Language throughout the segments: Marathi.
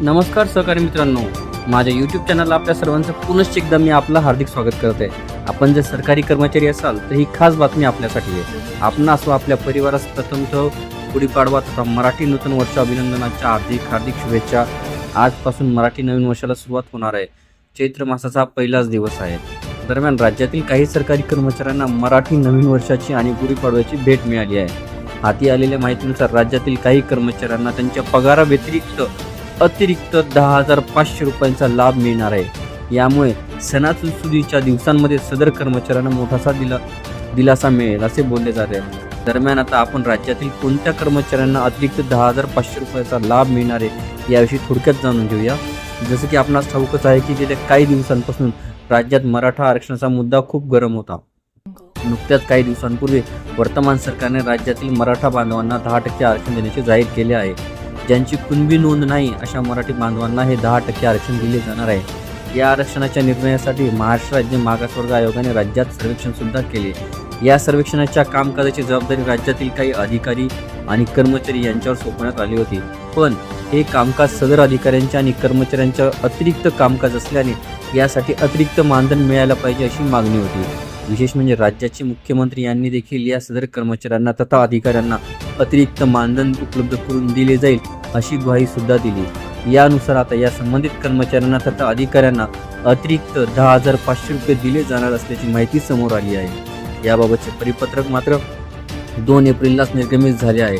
नमस्कार सहकारी मित्रांनो. माझ्या यूट्यूब चॅनलला आपल्या सर्वांचं पुनश्च एकदा मी आपलं हार्दिक स्वागत करत आहे. आपण जर सरकारी कर्मचारी असाल तर ही खास बातमी आपल्यासाठी आहे. आपण असो आपल्या परिवारास प्रथमतः गुढीपाडवा तथा मराठी नूतन वर्ष अभिनंदनाच्या हार्दिक हार्दिक शुभेच्छा. आजपासून मराठी नवीन वर्षाला सुरुवात होणार आहे. चैत्र मासाचा हा पहिलाच दिवस आहे. दरम्यान राज्यातील काही सरकारी कर्मचाऱ्यांना मराठी नवीन वर्षाची आणि गुढीपाडव्याची भेट मिळाली आहे. हाती आलेल्या माहितीनुसार राज्यातील काही कर्मचाऱ्यांना त्यांच्या पगाराव्यतिरिक्त अतिरिक्त दहा हजार पाचशे रुपयांचा लाभ मिळणार आहे. यामुळे सणासुदीच्या दिवसांमध्ये सदर कर्मचाऱ्यांना मोठासा दिला दिलासा मिळेल असे बोलले जात आहे. दरम्यान आता आपण राज्यातील कोणत्या कर्मचाऱ्यांना अतिरिक्त दहा हजार पाचशे रुपयाचा लाभ मिळणार आहे याविषयी थोडक्यात जाणून घेऊया. जसं की आपणास ठाऊकच आहे की गेल्या काही दिवसांपासून राज्यात मराठा आरक्षणाचा मुद्दा खूप गरम होता. नुकत्याच काही दिवसांपूर्वी वर्तमान सरकारने राज्यातील मराठा बांधवांना दहा टक्के आरक्षण देण्याचे जाहीर केले आहे. ज्यांची कुणबी नोंद नाही अशा मराठी बांधवांना हे दहा टक्के आरक्षण दिले जाणार आहे. या आरक्षणाच्या निर्णयासाठी महाराष्ट्र राज्य मागासवर्ग आयोगाने राज्यात सर्वेक्षण सुद्धा केले. या सर्वेक्षणाच्या कामकाजाची जबाबदारी राज्यातील काही अधिकारी आणि कर्मचारी यांच्यावर सोपवण्यात आली होती. पण हे कामकाज सदर अधिकाऱ्यांच्या आणि कर्मचाऱ्यांच्या अतिरिक्त कामकाज असल्याने यासाठी अतिरिक्त मानधन मिळायला पाहिजे अशी मागणी होती. विशेष म्हणजे राज्याचे मुख्यमंत्री यांनी देखील या सदर कर्मचाऱ्यांना तथा अधिकाऱ्यांना अतिरिक्त मानधन उपलब्ध करून दिले जाईल अशी ग्वाही सुद्धा दिली. यानुसार आता या संबंधित कर्मचाऱ्यांना तथा अधिकाऱ्यांना अतिरिक्त दहा हजार पाचशे रुपये दिले जाणार असल्याची माहिती समोर आली आहे. याबाबतचे परिपत्रक मात्र दोन एप्रिललाच निर्गमित झाले आहे.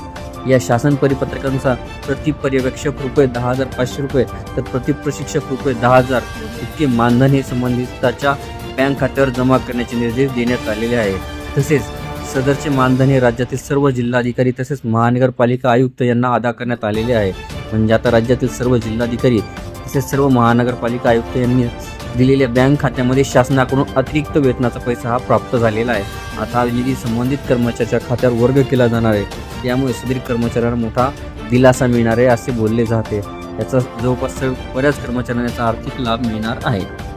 या शासन परिपत्रकानुसार प्रति पर्यवेक्षक रुपये दहा हजार पाचशे रुपये तर प्रति प्रशिक्षक रुपये दहा हजार इतके मानधन हे संबंधिताच्या बँक खात्यावर जमा करण्याचे निर्देश देण्यात आलेले आहे. तसेच सदरचे मानधन हे राज्यातील सर्व जिल्हाधिकारी तसेच महानगरपालिका आयुक्त यांना अदा करण्यात आलेले आहे. म्हणजे आता राज्यातील सर्व जिल्हाधिकारी तसेच सर्व महानगरपालिका आयुक्त यांनी दिलेल्या बँक खात्यामध्ये शासनाकडून अतिरिक्त वेतनाचा पैसा हा प्राप्त झालेला आहे. आता हा निधी संबंधित कर्मचाऱ्याच्या खात्यावर वर्ग केला जाणार आहे. त्यामुळे सुधीर कर्मचाऱ्यांना मोठा दिलासा मिळणार आहे असे बोलले जाते. याचा जवळपास बऱ्याच कर्मचाऱ्यांना याचा आर्थिक लाभ मिळणार आहे.